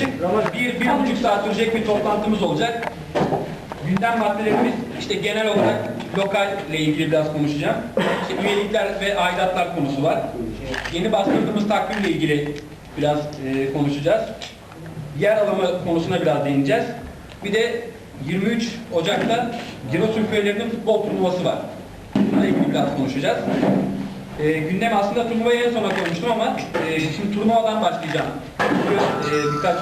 yaklaşık bir, bir buçuk saat sürecek bir toplantımız olacak. Gündem maddelerimiz işte genel olarak lokalle ilgili biraz konuşacağım. İşte üyelikler ve aidatlar konusu var. Yeni bastırdığımız takvimle ilgili biraz e, konuşacağız. Yer alımı konusuna biraz değineceğiz. Bir de 23 Ocak'ta Giresun Köylerinin futbol turnuvası var. Bununla ilgili biraz konuşacağız. E, gündem aslında turnuvayı en sona koymuştum ama e, şimdi turnuvadan başlayacağım. Çünkü e, birkaç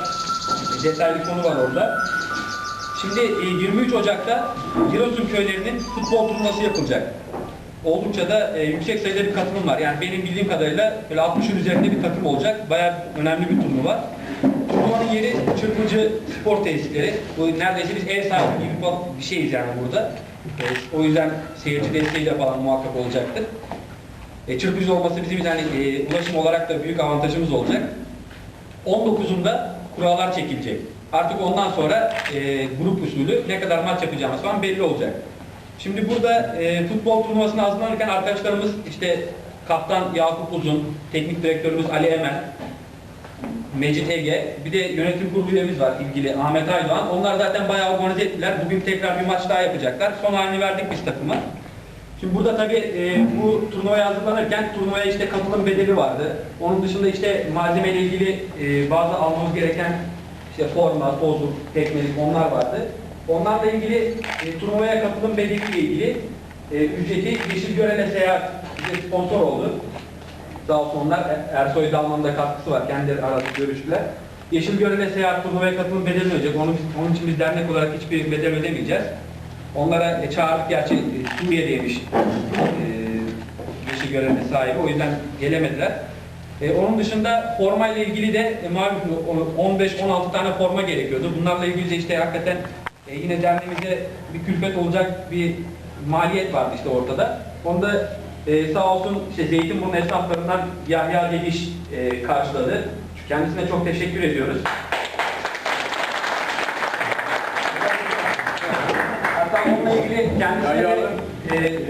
detaylı konu var orada. Şimdi e, 23 Ocak'ta Giresun köylerinin futbol turnuvası yapılacak. Oldukça da e, yüksek sayıda bir katılım var. Yani benim bildiğim kadarıyla böyle 60'ın üzerinde bir takım olacak. Bayağı önemli bir turnuva. Turnuvanın yeri Çırpıcı Spor Tesisleri. Bu neredeyse biz ev sahibi gibi bir şeyiz yani burada. E, o yüzden seyirci desteğiyle falan muhakkak olacaktır. E, çırpıcı olması bizim yani e, ulaşım olarak da büyük avantajımız olacak. 19'unda kurallar çekilecek. Artık ondan sonra e, grup usulü ne kadar maç yapacağımız falan belli olacak. Şimdi burada e, futbol turnuvasına hazırlanırken arkadaşlarımız işte kaptan Yakup Uzun, teknik direktörümüz Ali Emen, Mecit Ege, bir de yönetim kurulu üyemiz var ilgili Ahmet Aydoğan. Onlar zaten bayağı organize ettiler. Bugün tekrar bir maç daha yapacaklar. Son halini verdik biz takıma. Şimdi burada tabii e, bu turnuvaya hazırlanırken turnuvaya işte katılım bedeli vardı. Onun dışında işte malzemeyle ilgili e, bazı almamız gereken işte forma, tozluk, tekmelik onlar vardı. Onlarla ilgili e, turnuvaya katılım bedeliyle ilgili e, ücreti Yeşilgören'e seyahat bize sponsor oldu. Sağ olsun onlar Er- Ersoy Dalman'ın da katkısı var. Kendileri aradı, görüştüler. Yeşilgören'e seyahat turnuvaya katılım bedeli ödeyecek. Onun, onun için biz dernek olarak hiçbir bedel ödemeyeceğiz. Onlara e, çağırdık gerçi e, Suriye'deymiş e, Yeşilgören'e sahibi. O yüzden gelemediler. E, onun dışında forma ile ilgili de e, malum 15-16 tane forma gerekiyordu. Bunlarla ilgili de işte hakikaten e, yine derneğimize bir külfet olacak bir maliyet vardı işte ortada. Onu da e, sağ olsun işte Zeytinburnu esnaflarından Yahya Geliş e, karşıladı. Kendisine çok teşekkür ediyoruz. Hatta onunla ilgili kendisine e.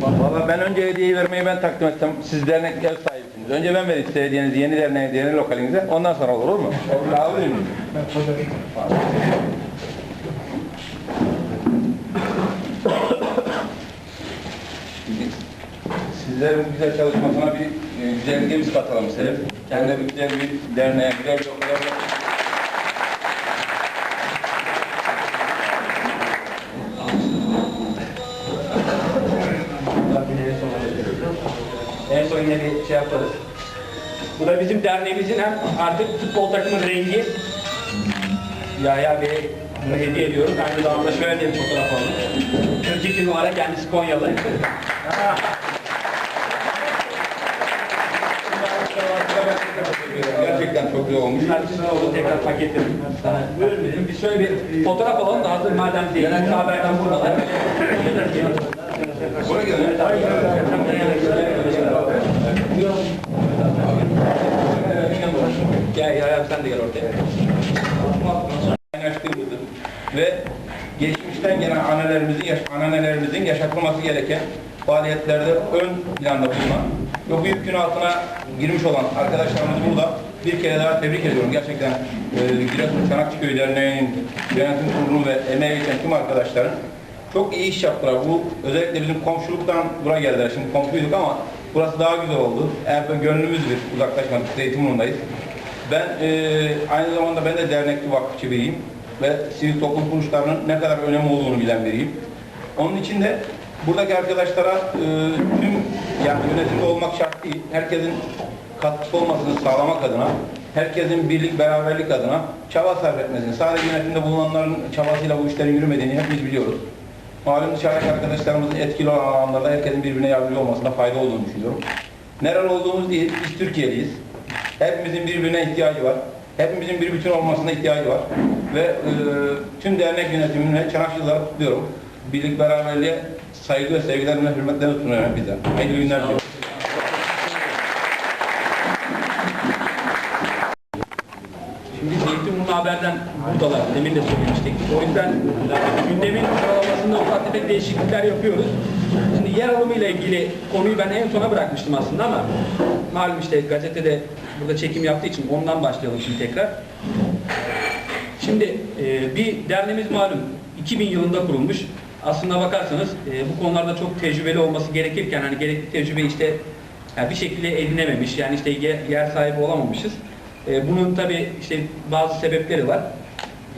Valla ben önce hediyeyi vermeyi ben takdim etsem, siz dernek ev sahibisiniz. Önce ben vereyim size hediyenizi, yeni derneğe, yeni lokalinize. Ondan sonra olur, olur mu? Olur. Alayım. Sizlerin güzel çalışmasına bir e, güzelliğe biz katalım size. Kendi bir güzel bir derneğe, güzel bir okula Son yine bir şey yaparız. Bu da bizim derneğimizin hem artık futbol takımın rengi. Yahya Bey bunu hediye ediyoruz. Aynı zamanda şöyle bir fotoğraf alalım. 42 numara kendisi Konyalı. Gerçekten çok güzel olmuş. İçin oldu tekrar paketledim. Sana buyurun dedim. Bir şöyle bir fotoğraf alalım da hazır madem değil. Haberden buradalar. Buraya gelin. Sen de gel ortaya. ve geçmişten gelen annelerimizin, yaş yaşatılması gereken faaliyetlerde ön planda bulunan ve bu yükün altına girmiş olan arkadaşlarımızı burada bir kere daha tebrik ediyorum. Gerçekten e, Giresun Çanakçıköy Derneği'nin yönetim kurulu ve emeği geçen tüm arkadaşların çok iyi iş yaptılar. Bu özellikle bizim komşuluktan buraya geldiler. Şimdi komşuyduk ama burası daha güzel oldu. Böyle gönlümüz bir uzaklaşmadık. Zeytinburnu'ndayız. Ben e, aynı zamanda ben de dernekli vakıfçı biriyim ve sivil toplum kuruluşlarının ne kadar önemli olduğunu bilen biriyim. Onun için de buradaki arkadaşlara e, tüm yani yönetimde olmak şart değil. Herkesin katkısı olmasını sağlamak adına, herkesin birlik beraberlik adına çaba sarf etmesini, sadece yönetimde bulunanların çabasıyla bu işlerin yürümediğini hepimiz biliyoruz. Malum dışarıdaki arkadaşlarımızın etkili olan alanlarda herkesin birbirine yardımcı olmasında fayda olduğunu düşünüyorum. Nerede olduğumuz değil, biz Türkiye'liyiz. Hepimizin birbirine ihtiyacı var. Hepimizin bir bütün olmasına ihtiyacı var. Ve e, tüm dernek yönetimine Çanakçıları kutluyorum. Birlik beraberliğe saygı ve sevgilerimle hürmetlerimi sunuyorum hepinize. Hayırlı günler diliyorum. Şimdi Zeytinburnu Haber'den buradalar. Demin de söylemiştik. O yüzden gündemin sıralamasında ufak tefek değişiklikler yapıyoruz. Şimdi yer alımıyla ilgili konuyu ben en sona bırakmıştım aslında ama malum işte gazetede burada çekim yaptığı için ondan başlayalım şimdi tekrar. Şimdi e, bir derneğimiz malum 2000 yılında kurulmuş. Aslına bakarsanız e, bu konularda çok tecrübeli olması gerekirken hani gerekli tecrübe işte yani bir şekilde edinememiş yani işte yer, yer sahibi olamamışız. E, bunun tabi işte bazı sebepleri var.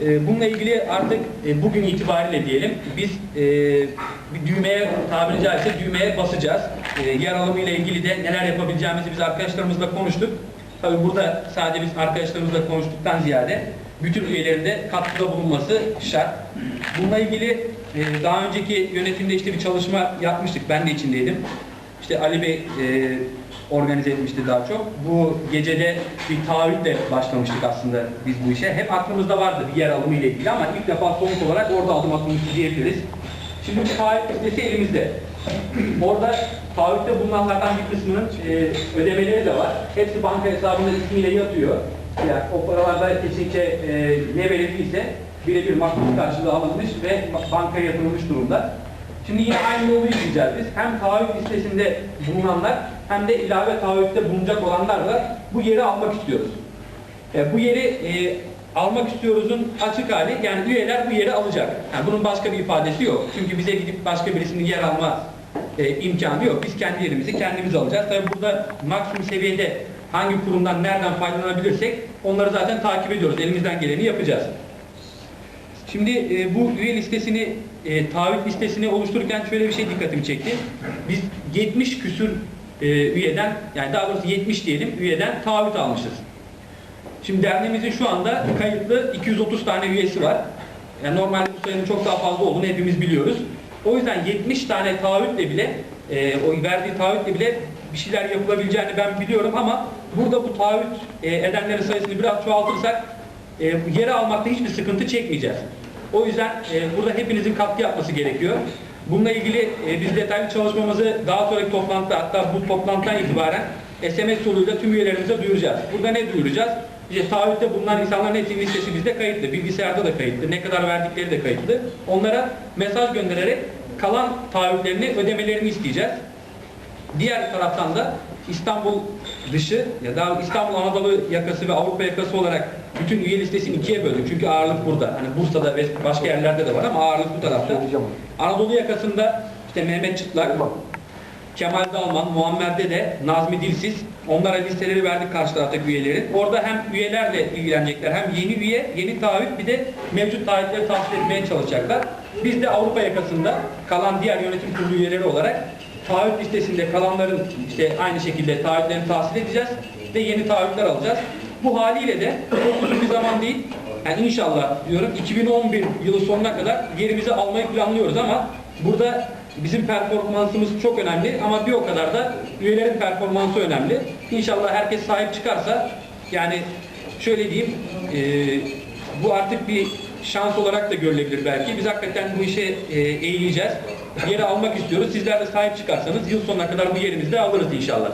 E, bununla ilgili artık e, bugün itibariyle diyelim biz e, bir düğmeye tabiri caizse düğmeye basacağız. E, yer alımı ile ilgili de neler yapabileceğimizi biz arkadaşlarımızla konuştuk. Tabii burada sadece biz arkadaşlarımızla konuştuktan ziyade bütün üyelerin de katkıda bulunması şart. Bununla ilgili daha önceki yönetimde işte bir çalışma yapmıştık. Ben de içindeydim. İşte Ali Bey organize etmişti daha çok. Bu gecede bir taahhütle başlamıştık aslında biz bu işe. Hep aklımızda vardı bir yer alımı ile ilgili ama ilk defa somut olarak orada adım atılmıştı diyebiliriz. Şimdi bu taahhüt listesi elimizde. Orada taahhütte bulunanlardan bir kısmının e, ödemeleri de var. Hepsi banka hesabında ismiyle yatıyor. Yani o paralarda kesinlikle e, ne verildiyse birebir makbul karşılığı alınmış ve bankaya yatırılmış durumda. Şimdi yine aynı yolu izleyeceğiz biz. Hem taahhüt listesinde bulunanlar hem de ilave taahhütte bulunacak olanlarla bu yeri almak istiyoruz. E, bu yeri e, almak istiyoruzun açık hali yani üyeler bu yeri alacak. Yani bunun başka bir ifadesi yok. Çünkü bize gidip başka birisinin yer alma e, imkanı yok. Biz kendi yerimizi kendimiz alacağız. Tabii burada maksimum seviyede hangi kurumdan nereden faydalanabilirsek onları zaten takip ediyoruz. Elimizden geleni yapacağız. Şimdi e, bu üye listesini, e, taahhüt listesini oluştururken şöyle bir şey dikkatimi çekti. Biz 70 küsür e, üyeden, yani daha doğrusu 70 diyelim, üyeden taahhüt almışız. Şimdi derneğimizin şu anda kayıtlı 230 tane üyesi var. Yani normalde bu sayının çok daha fazla olduğunu hepimiz biliyoruz. O yüzden 70 tane taahhütle bile, e, o verdiği taahhütle bile bir şeyler yapılabileceğini ben biliyorum ama burada bu taahhüt e, edenlerin sayısını biraz çoğaltırsak e, yeri almakta hiçbir sıkıntı çekmeyeceğiz. O yüzden e, burada hepinizin katkı yapması gerekiyor. Bununla ilgili e, biz detaylı çalışmamızı daha sonraki toplantıda hatta bu toplantıdan itibaren SMS yoluyla tüm üyelerimize duyuracağız. Burada ne duyuracağız? İşte taahhütte bulunan insanların hepsinin listesi bizde kayıtlı. Bilgisayarda da kayıtlı. Ne kadar verdikleri de kayıtlı. Onlara mesaj göndererek kalan taahhütlerini ödemelerini isteyeceğiz. Diğer taraftan da İstanbul dışı ya da İstanbul Anadolu yakası ve Avrupa yakası olarak bütün üye listesini ikiye böldük. Çünkü ağırlık burada. Hani Bursa'da ve başka yerlerde de var ama ağırlık bu tarafta. Anadolu yakasında işte Mehmet Çıtlak, Kemal Dalman, Muammer Dede, Nazmi Dilsiz. Onlara listeleri verdik karşı taraftaki üyelerin. Orada hem üyelerle ilgilenecekler hem yeni üye, yeni taahhüt bir de mevcut taahhütleri tahsil etmeye çalışacaklar. Biz de Avrupa yakasında kalan diğer yönetim kurulu üyeleri olarak taahhüt listesinde kalanların işte aynı şekilde taahhütlerini tahsil edeceğiz ve yeni taahhütler alacağız. Bu haliyle de çok uzun bir zaman değil, yani inşallah diyorum 2011 yılı sonuna kadar yerimizi almayı planlıyoruz ama burada bizim performansımız çok önemli ama bir o kadar da üyelerin performansı önemli. İnşallah herkes sahip çıkarsa yani şöyle diyeyim e, bu artık bir şans olarak da görülebilir belki. Biz hakikaten bu işe e, eğileceğiz. Yeri almak istiyoruz. Sizler de sahip çıkarsanız yıl sonuna kadar bu yerimizi de alırız inşallah.